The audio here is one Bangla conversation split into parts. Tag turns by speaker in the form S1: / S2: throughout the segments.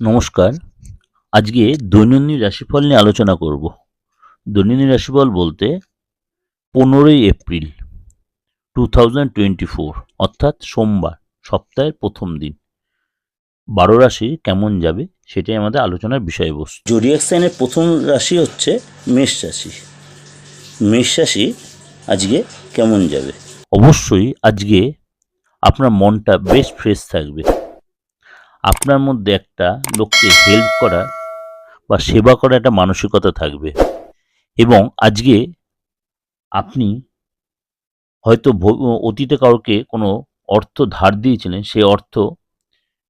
S1: নমস্কার। আজকে দৈনন্দিন রাশিফল নিয়ে আলোচনা করব। দৈনন্দিন রাশিফল বলতে পনেরোই April two thousand twenty four অর্থাৎ সোমবার সপ্তাহের প্রথম দিন। বারো রাশি কেমন যাবে সেটাই আমাদের আলোচনার বিষয়বস্তু। জোডিয়াক সাইনের প্রথম রাশি হচ্ছে মেষ রাশি। মেষ রাশি আজকে কেমন যাবে? অবশ্যই আজকে আপনার মনটা বেশ ফ্রেশ থাকবে। আপনার মধ্যে একটা লোককে হেল্প করা বা সেবা করার একটা মানসিকতা থাকবে। এবং আজকে আপনি হয়তো অতীতে কাউকে কোনো অর্থ ধার দিয়েছিলেন, সেই অর্থ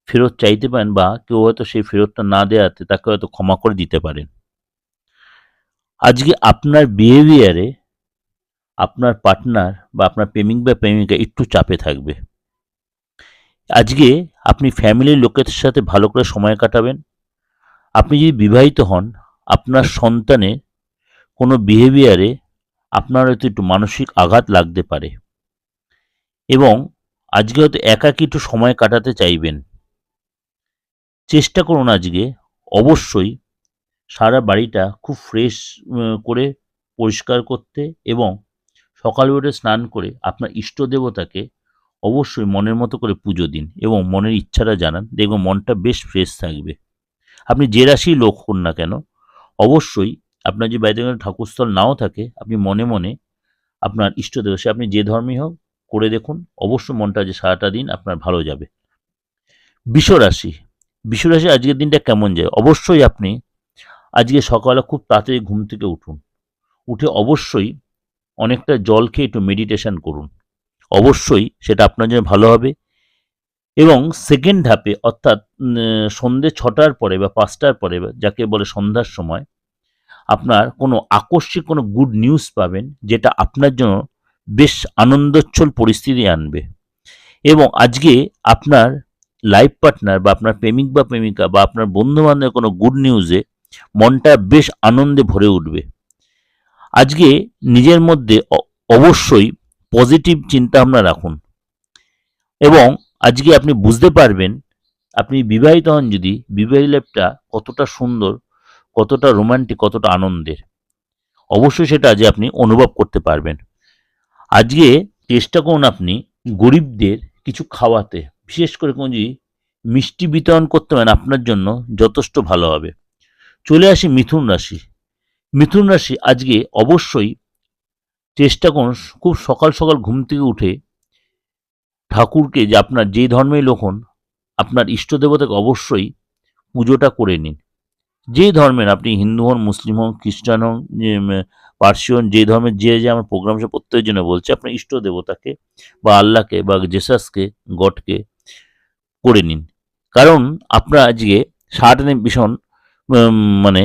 S1: ফেরত চাইতে পারেন বা কেউ হয়তো সেই ফেরতটা না দেওয়াতে তাকে হয়তো ক্ষমা করে দিতে পারেন। আজকে আপনার বিহেভিয়ারে আপনার পার্টনার বা আপনার প্রেমিক বা প্রেমিকা একটু চাপে থাকবে। আজকে আপনি ফ্যামিলির লোকের সাথে ভালো করে সময় কাটাবেন। আপনি যদি বিবাহিত হন, আপনার সন্তানের কোনো বিহেভিয়ারে আপনার হয়তো একটু মানসিক আঘাত লাগতে পারে এবং আজকে হয়তো একাকী একটু সময় কাটাতে চাইবেন। চেষ্টা করুন আজকে অবশ্যই সারা বাড়িটা খুব ফ্রেশ করে পরিষ্কার করতে এবং সকালে উঠে স্নান করে আপনার ইষ্ট দেবতাকে অবশ্যই মনের মতো করে পুজো দিন এবং মনের ইচ্ছাটা জানান, দেখবেন মনটা বেশ ফ্রেশ থাকবে। আপনি যে রাশি লোক হন না কেন, অবশ্যই আপনার যে বাড়িতে ঠাকুরস্থল নাও থাকে, আপনি মনে মনে আপনার ইষ্টদেব সে আপনি যে ধর্মই হোক করে দেখুন, অবশ্যই মনটা যে সারাটা দিন আপনার ভালো যাবে। বিশ্বরাশি বিশ্বরাশি আজকের দিনটা কেমন যায়? অবশ্যই আপনি আজকে সকালে খুব তাড়াতাড়ি ঘুম থেকে উঠুন। উঠে অবশ্যই অনেকটা জল খেয়ে একটু মেডিটেশন করুন। অবশ্যই সেটা আপনার জন্য ভালো হবে। এবং সেকেন্ড ধাপে অর্থাৎ সন্ধে ছটার পরে বা পাঁচটার পরে যাকে বলে সন্ধ্যার সময়, আপনার কোনো আকস্মিক কোনো গুড নিউজ পাবেন, যেটা আপনার জন্য বেশ আনন্দোচ্ছল পরিস্থিতি আনবে। এবং আজকে আপনার লাইফ পার্টনার বা আপনার প্রেমিক বা প্রেমিকা বা আপনার বন্ধু বান্ধবের কোনো গুড নিউজে মনটা বেশ আনন্দে ভরে উঠবে। আজকে নিজের মধ্যে অবশ্যই পজিটিভ চিন্তা ভাবনা রাখুন। এবং আজকে আপনি বুঝতে পারবেন, আপনি বিবাহিত হন যদি বিবাহিত লাইফটা কতটা সুন্দর, কতটা রোমান্টিক কতটা আনন্দের। অবশ্যই সেটা আজ আপনি অনুভব করতে পারবেন। আজকে চেষ্টা করুন আপনি গরিবদের কিছু খাওয়াতে, বিশেষ করে কোনো যদি মিষ্টি বিতরণ করতে পারেন, আপনার জন্য যথেষ্ট ভালো হবে। চলে আসি মিথুন রাশি। মিথুন রাশি আজকে অবশ্যই চেষ্টা করুন, খুব সকাল সকাল ঘুম থেকে উঠে ঠাকুরকে যে আপনার যে ধর্মের লোক হন, আপনার ইষ্ট দেবতাকে অবশ্যই পুজোটা করে নিন। যে ধর্মের আপনি হিন্দু হন, মুসলিম হন, খ্রিস্টান হন পার্সি হন, যে ধর্মের যে যে আমার প্রোগ্রাম সে প্রত্যেকের জন্য বলছে আপনার ইষ্ট দেবতাকে বা আল্লাহকে বা জেসাসকে গডকে করে নিন। কারণ আপনার আজকে সারাটা ভীষণ মানে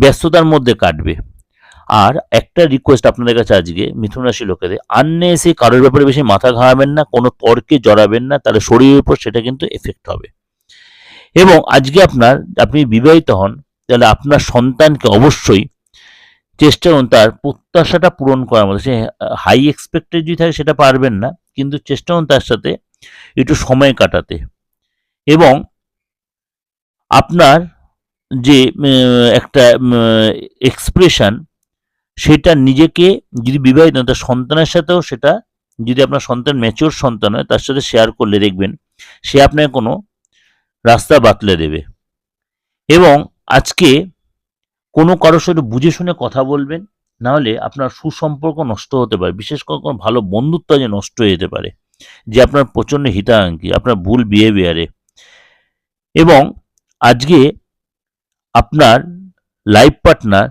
S1: ব্যস্ততার মধ্যে কাটবে। আর একটা রিকোয়েস্ট আপনাদের কাছে আজকে, মিথুন রাশি লোকেদের এসে কারোর ব্যাপারে বেশি মাথা ঘামাবেন না, কোনো তর্কে জড়াবেন না, তাহলে শরীরের উপর সেটা কিন্তু এফেক্ট হবে। এবং আজকে আপনার, আপনি বিবাহিত হন, তাহলে আপনার সন্তানকে অবশ্যই চেষ্টা করুন তার প্রত্যাশাটা পূরণ করার মধ্যে। সে হাই এক্সপেক্টেড যদি থাকে সেটা পারবেন না, কিন্তু চেষ্টা করুন তার সাথে একটু সময় কাটাতে। এবং আপনার যে একটা এক্সপ্রেশন সেটা নিজেকে যদি বিবাহিত তার সন্তানের সাথেও সেটা যদি আপনার সন্তান ম্যাচিওর সন্তান হয়, তার সাথে শেয়ার করলে দেখবেন সে আপনাকে কোনো রাস্তা বাতলে দেবে। এবং আজকে কোনো কারোর সাথে বুঝে শুনে কথা বলবেন নাহলে আপনার সুসম্পর্ক নষ্ট হতে পারে। বিশেষ করে কোনো ভালো বন্ধুত্ব যে নষ্ট হয়ে যেতে পারে, যে আপনার প্রচণ্ড হিতাকাঙ্ক্ষী, আপনার ভুল বিহেভিয়ারে এবং আজকে আপনার লাইফ পার্টনার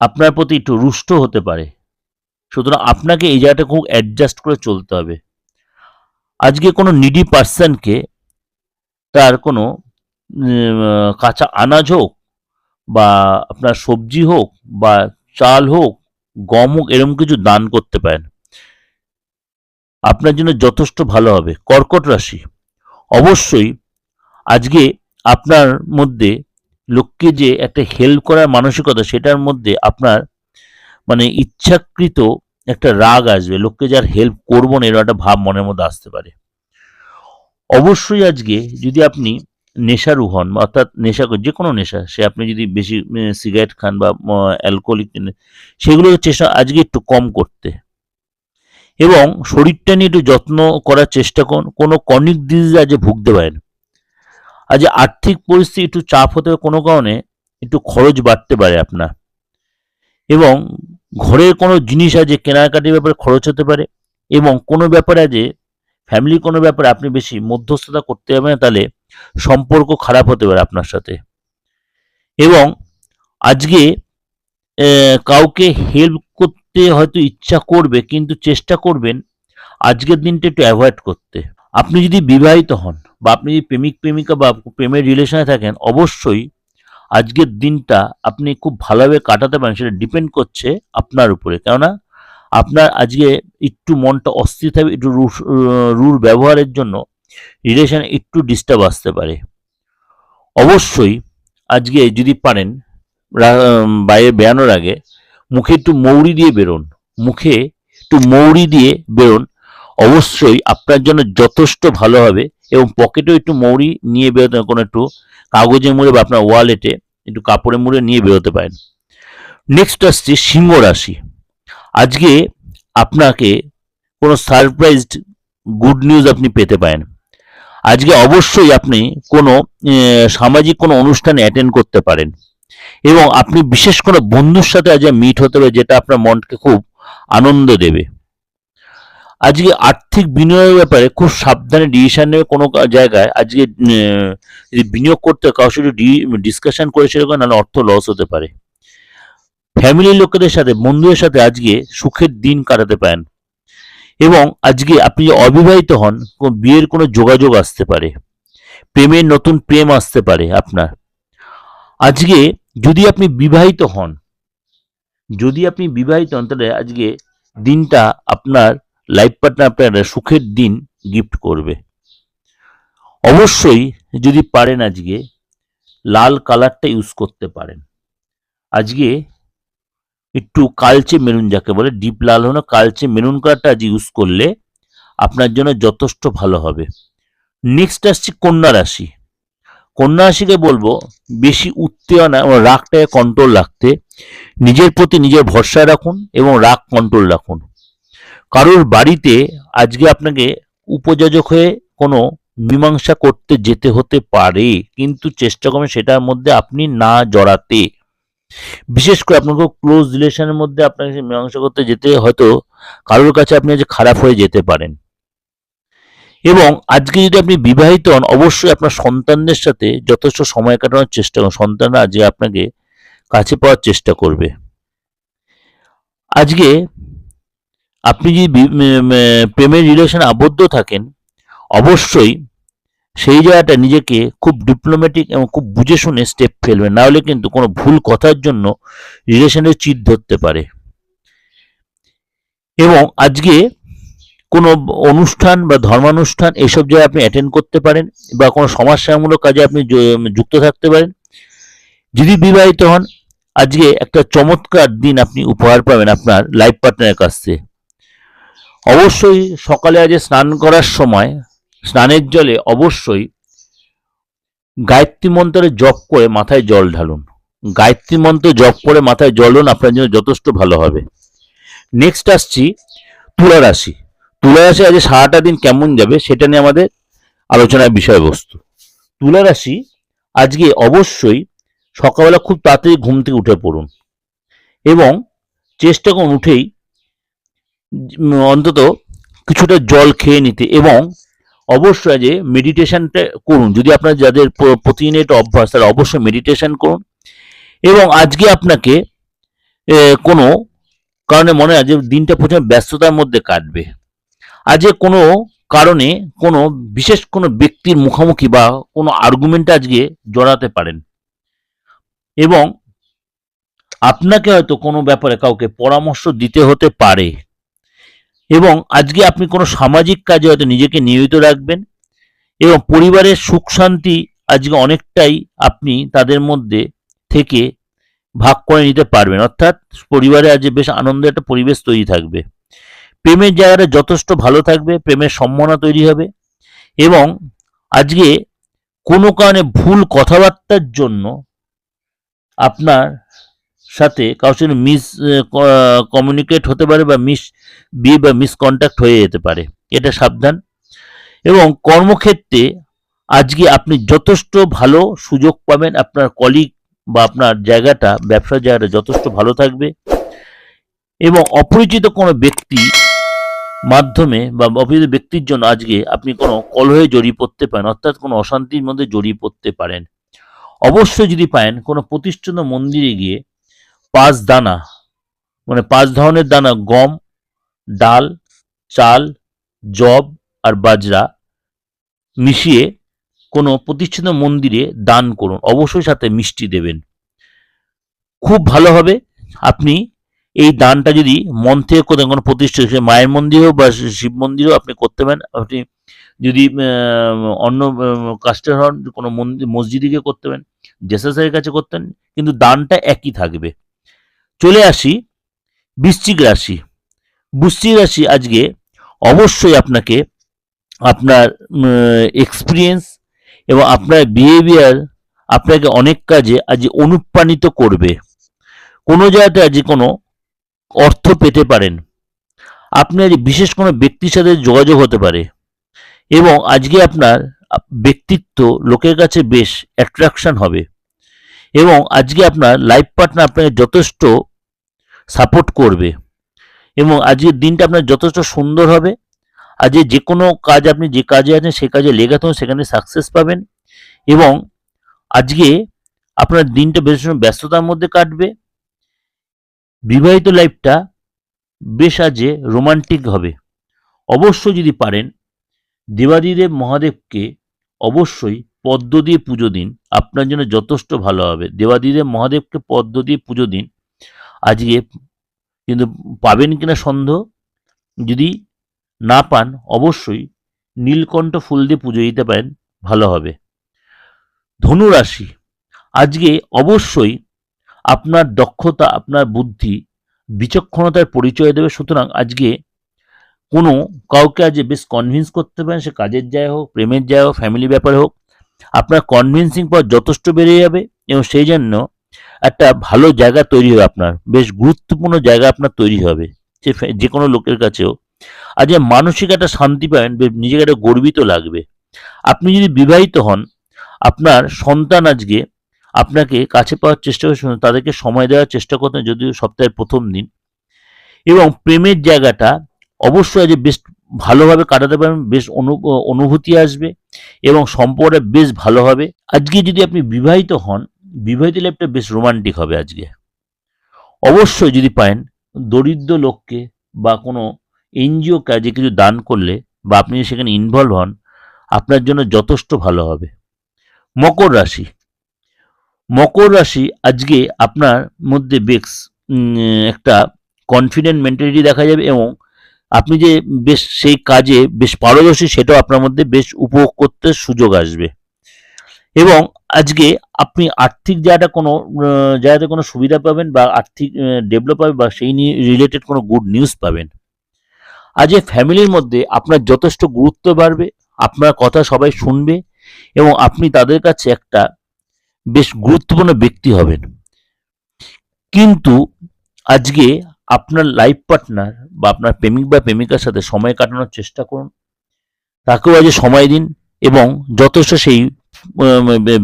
S1: আপনার প্রতি একটু রুষ্ট হতে পারে। সুতরাং আপনাকে এই জায়গাটা খুব অ্যাডজাস্ট করে চলতে হবে। আজকে কোনো নিডি পার্সনকে তার কোনো কাঁচা আনাজ হোক বা আপনার সবজি হোক বা চাল হোক, গম হোক, এরকম কিছু দান করতে পারেন। আপনার জন্য যথেষ্ট ভালো হবে। কর্কট রাশি। অবশ্যই আজকে আপনার মধ্যে লোককে যে একটা হেল্প করার মানসিকতা, সেটার মধ্যে আপনার মানে ইচ্ছাকৃত একটা রাগ আসবে। লোককে যার হেল্প করব না, এরকম একটা ভাব মনের মধ্যে আসতে পারে। অবশ্যই আজকে যদি আপনি নেশারু হন, অর্থাৎ নেশা যে কোনো নেশা, সে আপনি যদি বেশি সিগারেট খান বা অ্যালকোহলিক সেগুলোকে চেষ্টা আজকে একটু কম করতে। এবং শরীরটা নিয়ে একটু যত্ন করার চেষ্টা করুন। কোনো কনিক ডিজিজ আজ ভুগতে পারেন। আজ আর্থিক পরিস্থিতি একটু চাপ হতে কোনো কারণে একটু খরচ বাড়তে পারে আপনার। এবং ঘরের কোনো জিনিস আছে কেনাকাটির ব্যাপারে খরচ হতে পারে এবং কোনো ব্যাপারে আছে ফ্যামিলি কোনো ব্যাপারে আপনি বেশি মধ্যস্থতা করতে যাবেন না, তাহলে সম্পর্ক খারাপ হতে পারে আপনার সাথে। এবং আজকে কাউকে হেল্প করতে হয়তো ইচ্ছা করবে কিন্তু চেষ্টা করবেন আজকের দিনটা একটু অ্যাভয়েড করতে। আপনি যদি বিবাহিত হন বা আপনি যদি প্রেমিক, প্রেমিকা বা প্রেমের রিলেশনে থাকেন, অবশ্যই আজকের দিনটা আপনি খুব ভালোভাবে কাটাতে পারেন। সেটা ডিপেন্ড করছে আপনার উপরে। কেননা আপনার আজকে একটু মনটা অস্থির থাকবে, একটু রুর ব্যবহারের জন্য রিলেশনে একটু ডিস্টার্ব আসতে পারে। অবশ্যই আজকে যদি পারেন বাইরে বেরানোর আগে মুখে একটু মৌরি দিয়ে বেরোন। মুখে একটু মৌরি দিয়ে বেরোন। অবশ্যই আপনার জন্য যথেষ্ট ভালো হবে এবং পকেটেও একটু মৌরি নিয়ে বেরোতে কোনো একটু কাগজে মুড়ে বা আপনার ওয়ালেটে একটু কাপড়ে মুড়ে নিয়ে বেরোতে পারেন। নেক্সট আসছে সিংহ রাশি। আজকে আপনাকে কোনো সারপ্রাইজড গুড নিউজ আপনি পেতে পারেন। আজকে অবশ্যই আপনি কোনো সামাজিক কোনো অনুষ্ঠানে অ্যাটেন্ড করতে পারেন এবং আপনি বিশেষ কোনো বন্ধুর সাথে আজকে মিট হতে পারে যেটা আপনার মনকে খুব আনন্দ দেবে। আজকে আর্থিক বিনিয়োগের ব্যাপারে খুব সাবধানে ডিসিশন নেবে কোনো জায়গায়। আজকে যদি বিনিয়োগ করতে কারোর সাথে ডিসকাশন করে সেরকম নাহলে অর্থ লস হতে পারে। ফ্যামিলির লোকেদের সাথে, বন্ধুদের সাথে আজকে সুখের দিন কাটাতে পারেন। এবং আজকে আপনি অবিবাহিত হন বিয়ের কোনো যোগাযোগ আসতে পারে। প্রেমের নতুন প্রেম আসতে পারে আপনার। আজকে যদি আপনি বিবাহিত হন, যদি আপনি বিবাহিত হন, তাহলে আজকে দিনটা আপনার লাইফ পার্টনার আপনার সুখের দিন গিফট করবে। অবশ্যই যদি পারেন আজকে, লাল কালারটা ইউজ করতে পারেন। আজকে একটু কালচে মেরুন যাকে বলে ডিপ লাল হলো কালচে মেরুন কালারটা আজ ইউজ করলে আপনার জন্য যথেষ্ট ভালো হবে। নেক্সট আসছে কন্যা রাশি। কন্যা রাশিকে বলব, বেশি উত্তেজনা এবং রাগটাকে কন্ট্রোল রাখতে, নিজের প্রতি নিজের ভরসা রাখুন এবং রাগ কন্ট্রোল রাখুন। কারোর বাড়িতে আজকে আপনাকে উপযোজক হয়ে কোনো মীমাংসা করতে যেতে হতে পারে, কিন্তু চেষ্টা করবেন সেটার মধ্যে আপনি না জড়াতে। বিশেষ করে আপনার খুব ক্লোজ রিলেশনের মধ্যে আপনাকে মীমাংসা করতে যেতে হয়তো কারোর কাছে আপনি আজ খারাপ হয়ে যেতে পারেন। এবং আজকে যদি আপনি বিবাহিত হন, অবশ্যই আপনার সন্তানদের সাথে যথেষ্ট সময় কাটানোর চেষ্টা করুন। সন্তানরা আজকে আপনাকে কাছে পাওয়ার চেষ্টা করবে। আজকে আপনি যদি প্রেমের রিলেশনে আবদ্ধ থাকেন, অবশ্যই সেই জায়গাটা নিজেকে খুব ডিপ্লোম্যাটিক এবং খুব বুঝে শুনে স্টেপ ফেলবেন। না হলে কিন্তু কোনো ভুল কথার জন্য রিলেশনের চিট ধরতে পারে। এবং আজকে কোনো অনুষ্ঠান বা ধর্মানুষ্ঠান এইসব জায়গায় আপনি অ্যাটেন্ড করতে পারেন বা কোনো সমাজসেবামূলক কাজে আপনি যুক্ত থাকতে পারেন। যদি বিবাহিত হন, আজকে একটা চমৎকার দিন আপনি উপহার পাবেন আপনার লাইফ পার্টনারের কাছ থেকে। অবশ্যই সকালে আজ স্নান করার সময়, স্নানের জলে অবশ্যই গায়ত্রী মন্ত্রের জপ করে মাথায় জল ঢালুন। গায়ত্রী মন্ত্র জপ করে মাথায় জল ঢালুন, আপনার জন্য যথেষ্ট ভালো হবে। নেক্সট আসছি তুলা রাশি। তুলা রাশি আজ সারাটা দিন কেমন যাবে সেটা নিয়ে আমাদের আলোচনার বিষয়বস্তু। তুলা রাশি আজকে অবশ্যই সকালবেলা খুব তাড়াতাড়ি ঘুম থেকে উঠে পড়ুন এবং চেষ্টা করুন উঠেই অন্তত কিছুটা জল খেয়ে নিতে এবং অবশ্যই যে মেডিটেশনটা করুন। যদি আপনার যাদের প- প্রতিদিন এটা অভ্যাস তারা অবশ্যই মেডিটেশন করুন। এবং আজকে আপনাকে কোনো কারণে মনে হয় যে দিনটা প্রথমে ব্যস্ততার মধ্যে কাটবে। আজকে কোনো কারণে কোনো বিশেষ কোনো ব্যক্তির মুখোমুখি বা কোনো আর্গুমেন্ট আজকে জড়াতে পারেন। এবং আপনাকে হয়তো কোনো ব্যাপারে কাউকে পরামর্শ দিতে হতে পারে। এবং আজকে আপনি কোনো সামাজিক কাজে হয়তো নিজেকে নিয়োজিত রাখবেন এবং পরিবারের সুখ শান্তি আজকে অনেকটাই আপনি তাদের মধ্যে থেকে ভাগ করে নিতে পারবেন। অর্থাৎ পরিবারে আজ বেশ আনন্দের একটা পরিবেশ তৈরি থাকবে। প্রেমের জায়গাটা যথেষ্ট ভালো থাকবে, প্রেমের সম্ভাবনা তৈরি হবে এবং আজকে কোনো কারণে ভুল কথাবার্তার জন্য আপনার সাথে কারোর সাথে মিস কমিউনিকেট হতে পারে বা মিস বিয়ে বা মিসকন্ট্যাক্ট হয়ে যেতে পারে। এটা সাবধান। এবং কর্মক্ষেত্রে আজকে আপনি যথেষ্ট ভালো সুযোগ পাবেন আপনার কলিগ বা আপনার জায়গাটা, ব্যবসার জায়গাটা যথেষ্ট ভালো থাকবে। এবং অপরিচিত কোনো ব্যক্তি মাধ্যমে বা অপরিচিত ব্যক্তির জন্য আজকে আপনি কোনো কলহে জড়িয়ে পড়তে পারেন, অর্থাৎ কোনো অশান্তির মধ্যে জড়িয়ে পড়তে পারেন। অবশ্যই যদি পারেন, কোনো প্রতিষ্ঠিত মন্দিরে গিয়ে পাঁচ দানা মানে পাঁচ ধরনের দানা, গম, ডাল, চাল জব আর বাজরা মিশিয়ে কোনো প্রতিষ্ঠিত মন্দিরে দান করুন। অবশ্যই সাথে মিষ্টি দেবেন। খুব ভালো হবে আপনি এই দানটা যদি মন থেকে করতেন কোনো প্রতিষ্ঠিত মায়ের মন্দিরেও বা শিব মন্দিরেও আপনি করতে পারেন। আপনি যদি অন্য কাস্টের হন, কোনো মন্দির, মসজিদে গিয়ে করতে পারেন, জেসাসের কাছে করতেন কিন্তু দানটা একই থাকবে। চলে আসি বৃশ্চিক রাশি। বৃশ্চিক রাশি আজকে অবশ্যই আপনাকে আপনার এক্সপিরিয়েন্স এবং আপনার বিহেভিয়ার আপনাকে অনেক কাজে আজ অনুপ্রাণিত করবে। কোনো জায়গাতে আজ কোনো অর্থ পেতে পারেন। আপনি আজ বিশেষ কোনো ব্যক্তির সাথে যোগাযোগ হতে পারে এবং আজকে আপনার ব্যক্তিত্ব লোকের কাছে বেশ অ্যাট্রাকশন হবে। এবং আজকে আপনার লাইফ পার্টনার আপনাকে যথেষ্ট সাপোর্ট করবে এবং আজকের দিনটা আপনার যথেষ্ট সুন্দর হবে। আজকে যে কোনো কাজ আপনি যে কাজে আছেন, সে কাজে লেগে থাকুন, সেখানে সাকসেস পাবেন এবং আজকে আপনার দিনটা বেশ ব্যস্ততার মধ্যে কাটবে। বিবাহিত লাইফটা বেশ আজে রোমান্টিক হবে। অবশ্যই যদি পারেন, দেবাদিদেব মহাদেবকে অবশ্যই পদ্ম দিয়ে পুজো দিন, আপনার জন্য যথেষ্ট ভালো হবে। দেবাদিদেব মহাদেবকে পদ্ম দিয়ে পুজো দিন। আজকে কিন্তু পাবেন কিনা সন্দেহ? যদি না পান, অবশ্যই নীলকণ্ঠ ফুল দিয়ে পুজো দিতে পারেন, ভালো হবে। ধনুরাশি, আজকে অবশ্যই আপনার দক্ষতা, আপনার বুদ্ধি, বিচক্ষণতার পরিচয় দেবে। সুতরাং আজকে কোনো কাউকে আজ বেশ কনভিন্স করতে পারেন, সে কাজের জায়গা হোক, প্রেমের জায়গা হোক ফ্যামিলি ব্যাপারে হোক আপনার কনভিন্সিং পাওয়ার যথেষ্ট বেড়ে যাবে এবং সেই জন্য একটা ভালো জায়গা তৈরি হবে আপনার, বেশ গুরুত্বপূর্ণ জায়গা আপনার তৈরি হবে যে কোনো লোকের কাছেও। আজ মানসিক একটা শান্তি পাবেন নিজেকে একটা গর্বিত লাগবে। আপনি যদি বিবাহিত হন, আপনার সন্তান আজকে আপনাকে কাছে পাওয়ার চেষ্টা করছে তাদেরকে সময় দেওয়ার চেষ্টা করতেন যদিও সপ্তাহের প্রথম দিন। এবং প্রেমের জায়গাটা অবশ্যই আজ বেশ ভালোভাবে কাটাতে পারবেন, বেশ অনু অনুভূতি আসবে এবং সম্পর্কটা বেশ ভালো হবে। আজকে যদি আপনি বিবাহিত হন, বিবাহিত লাইফটা বেশ রোমান্টিক হবে আজকে। অবশ্যই যদি পারেন, দরিদ্র লোককে বা কোনো এনজিও কাজে কিছু দান করলে বা আপনি সেখানে ইনভলভ হন, আপনার জন্য যথেষ্ট ভালো হবে। মকর রাশি। মকর রাশি আজকে আপনার মধ্যে বেশ একটা কনফিডেন্ট মেন্টালিটি দেখা যাবে এবং আপনি যে বেশ সেই কাজে বেশ পারদর্শী, সেটাও আপনার মধ্যে বেশ উপভোগ করতে সুযোগ আসবে। এবং আজকে আপনি আর্থিক জায়গাটা কোনো জায়গাতে কোনো সুবিধা পাবেন বা আর্থিক ডেভেলপ হবে বা সেই নিয়ে রিলেটেড কোনো গুড নিউজ পাবেন। আজ ফ্যামিলির মধ্যে আপনার যথেষ্ট গুরুত্ব বাড়বে, আপনার কথা সবাই শুনবে এবং আপনি তাদের কাছে একটা বেশ গুরুত্বপূর্ণ ব্যক্তি হবেন। কিন্তু আজকে আপনার লাইফ পার্টনার বা আপনার প্রেমিক বা প্রেমিকার সাথে সময় কাটানোর চেষ্টা করুন। তাকেও আজ সময় দিন এবং যথেষ্ট সেই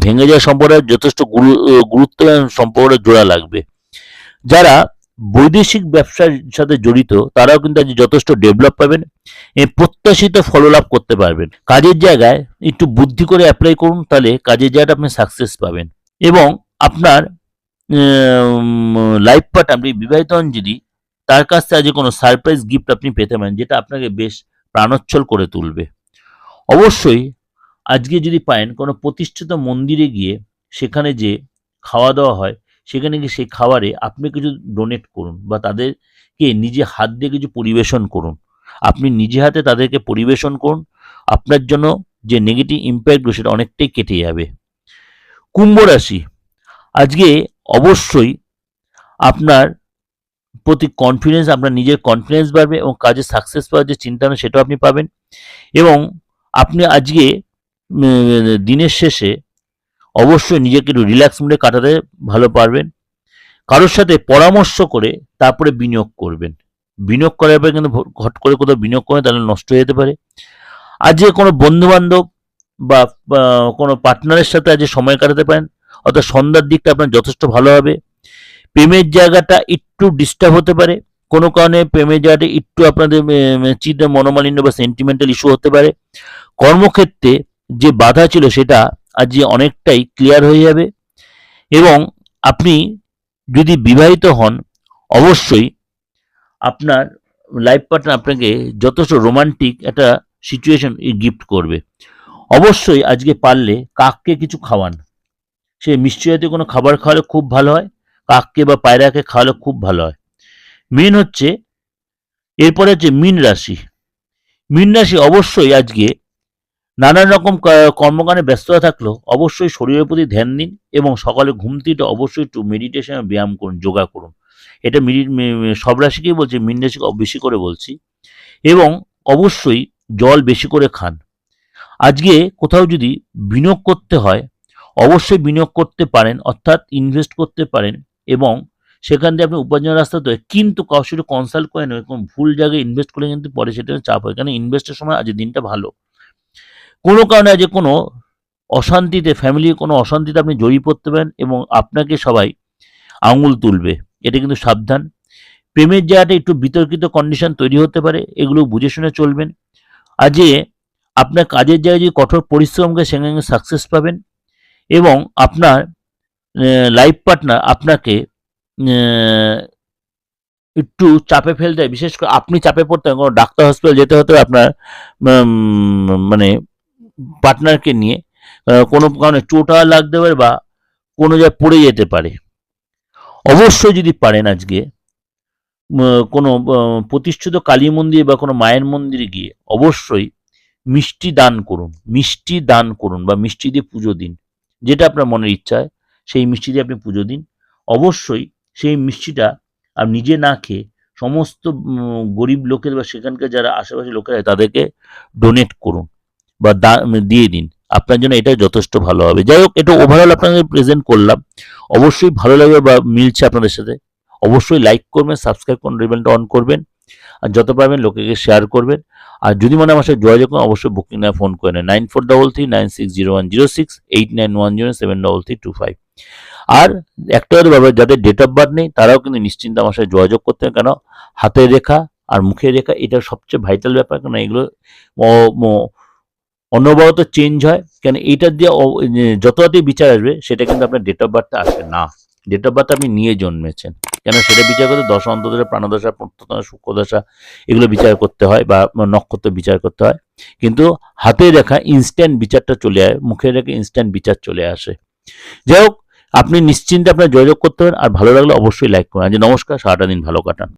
S1: ভেঙে যাওয়া সম্পর্কে যথেষ্ট গুরু- গুরুত্ব সম্পর্কে জোড়া লাগবে। যারা বৈদেশিক ব্যবসার সাথে জড়িত, তারাও কিন্তু আজ যথেষ্ট ডেভেলপ পাবেন প্রত্যাশিত ফললাভ করতে পারবেন। কাজের জায়গায় একটু বুদ্ধি করে অ্যাপ্লাই করুন, তাহলে কাজের জায়গাটা আপনি সাকসেস পাবেন। এবং আপনার লাইফ পার্ট আপনি বিবাহিত হন যদি তার কাছ থেকে আজ কোনো সারপ্রাইজ গিফট আপনি পেতে পারেন, যেটা আপনাকে বেশ প্রাণোচ্ছল করে তুলবে। অবশ্যই আজকে যদি পারেন, কোনো প্রতিষ্ঠিত মন্দিরে গিয়ে সেখানে যে খাওয়া দাওয়া হয়, সেখানে গিয়ে সেই খাবারে আপনি কিছু ডোনেট করুন বা তাদেরকে নিজে হাত দিয়ে কিছু পরিবেশন করুন। আপনি নিজে হাতে তাদেরকে পরিবেশন করুন, আপনার জন্য যে নেগেটিভ ইম্প্যাক্ট সেটা অনেকটাই কেটে যাবে। কুম্ভ রাশি, আজকে অবশ্যই আপনার প্রতি কনফিডেন্স আপনার নিজের কনফিডেন্স বাড়বে এবং কাজে সাকসেস পাওয়ার যে চিন্তা ভাবনা সেটাও আপনি পাবেন। এবং আপনি আজকে দিনের শেষে অবশ্যই নিজেকে একটু রিল্যাক্স মুডে কাটাতে ভালো পারবেন। কারোর সাথে পরামর্শ করে তারপরে বিনিয়োগ করবেন। বিনিয়োগ করার পরে কিন্তু হট করে কোথাও বিনিয়োগ করে তাহলে নষ্ট হয়ে যেতে পারে। আজকে কোনো বন্ধু বান্ধব বা বা কোনো পার্টনারের সাথে আজকে সময় কাটাতে পারেন, অর্থাৎ সন্ধ্যার দিকটা আপনার যথেষ্ট ভালো হবে। প্রেমের জায়গাটা একটু ডিস্টার্ব হতে পারে। কোনো কারণে প্রেমের জায়গাটা একটু আপনাদের চিন্তা মনোমালিন্য বা সেন্টিমেন্টাল ইস্যু হতে পারে। কর্মক্ষেত্রে যে বাধা ছিল সেটা আজ অনেকটাই ক্লিয়ার হয়ে যাবে এবং আপনি যদি বিবাহিত হন, অবশ্যই আপনার লাইফ পার্টনার আপনাকে যথেষ্ট রোমান্টিক একটা সিচুয়েশন গিফট করবে। অবশ্যই আজকে পারলে কাককে কিছু খাওয়ান। সে মিষ্টি জাতীয় কোনো খাবার খাওয়ালে খুব ভালো হয়। কাককে বা পায়রাকে খাওয়ালে খুব ভালো হয়। মেন হচ্ছে, এরপরে হচ্ছে মীন রাশি। মীন রাশি অবশ্যই আজকে নানান রকম কর্মকাণ্ডে ব্যস্ততা থাকলেও অবশ্যই শরীরের প্রতি ধ্যান দিন এবং সকালে ঘুম থেকে অবশ্যই একটু মেডিটেশন ব্যায়াম করুন, যোগা করুন। এটা সব রাশিকেই বলছি, মীন রাশিকে বেশি করে বলছি। এবং অবশ্যই জল বেশি করে খান। আজকে কোথাও যদি বিনিয়োগ করতে হয়, অবশ্যই বিনিয়োগ করতে পারেন, অর্থাৎ ইনভেস্ট করতে পারেন। এবং সেখান থেকে আপনি উপার্জনের রাস্তা তো হয়। কিন্তু কারোর সাথে কনসাল্ট করে নেবেন, কোনো ভুল জায়গায় ইনভেস্ট করলে কিন্তু পরে সেটা চাপ হয়। কারণ ইনভেস্টের সময় আজকে দিনটা ভালো। কোনো কারণে আজকে কোনো অশান্তিতে ফ্যামিলির কোনো অশান্তিতে আপনি জড়িয়ে পড়তে পারেন এবং আপনাকে সবাই আঙুল তুলবে। এটা কিন্তু সাবধান। প্রেমের জায়গাটা একটু বিতর্কিত কন্ডিশন তৈরি হতে পারে, এগুলো বুঝে শুনে চলবেন। আজকে আপনার কাজের জায়গায় যদি কঠোর পরিশ্রমকে সেখানে সাকসেস পাবেন এবং আপনার লাইফ পার্টনার আপনাকে একটু চাপে ফেলতে হয়। বিশেষ করে আপনি চাপে পড়তে হয়, কোনো ডাক্তার হসপিটাল যেতে হতে আপনার মানে পার্টনারকে নিয়ে। কোনো কারণে চোটা লাগতে পারে বা কোনো জায়গায় পড়ে যেতে পারে। অবশ্যই যদি পারেন আজকে কোনো প্রতিষ্ঠিত কালী মন্দির বা কোনো মায়ের মন্দিরে গিয়ে অবশ্যই মিষ্টি দান করুন। মিষ্টি দান করুন বা মিষ্টি দিয়ে পুজো দিন। যেটা আপনার মনের ইচ্ছা হয়। সেই মিষ্টি দিয়ে আপনি পুজো দিন। অবশ্যই সেই মিষ্টিটা আর নিজে না খেয়ে সমস্ত গরিব লোকের বা সেখানকার যারা আশেপাশে লোকেরা তাদেরকে ডোনেট করুন বা দা- দিয়ে দিন। আপনার জন্য এটা যথেষ্ট ভালো হবে। যাই হোক, এটা ওভারঅল আপনাদের প্রেজেন্ট করলাম। অবশ্যই ভালো লাগবে বা মিলছে আপনাদের সাথে, অবশ্যই লাইক করবেন সাবস্ক্রাইব করুন রিবেলটা অন করবেন। আর যত পারবেন লোকেকে শেয়ার করবেন। আর যদি মনে আমার সাথে যোগাযোগ করেন, অবশ্যই বুকিং নেওয়া ফোন করে নেন। Nine four double three nine six zero one zero six eight nine one zero seven double three two five আর একটা ব্যাপার যাদের ডেট অফ বার্থ নেই, তারাও কিন্তু নিশ্চিন্ত আমার সাথে যোগাযোগ করতে কেন? হাতের রেখা আর মুখের রেখা, এটা সবচেয়ে ভাইটাল ব্যাপার। কেন? এগুলো অনবরত চেঞ্জ হয়। কেন? এইটা দিয়ে যত বিচার আসবে, সেটা কিন্তু আপনার ডেট অফ বার্থটা আসবে না। ডেট অফ বার্থ আপনি নিয়ে জন্মেছেন। কেন? সেটা বিচার করতে দশা অন্তদশা প্রাণদশা, প্রত্যদশা সূক্ষ্মদশা এগুলো বিচার করতে হয় বা নক্ষত্র বিচার করতে হয়। কিন্তু হাতে রেখা ইনস্ট্যান্ট বিচারটা চলে আসে মুখের রেখা ইনস্ট্যান্ট বিচার চলে আসে। যাই হোক আপনি নিশ্চিন্তে আপনার যোগাযোগ করতে পারেন আর ভালো লাগলে অবশ্যই লাইক করুন। আজ নমস্কার, সারাটা দিন ভালো কাটান।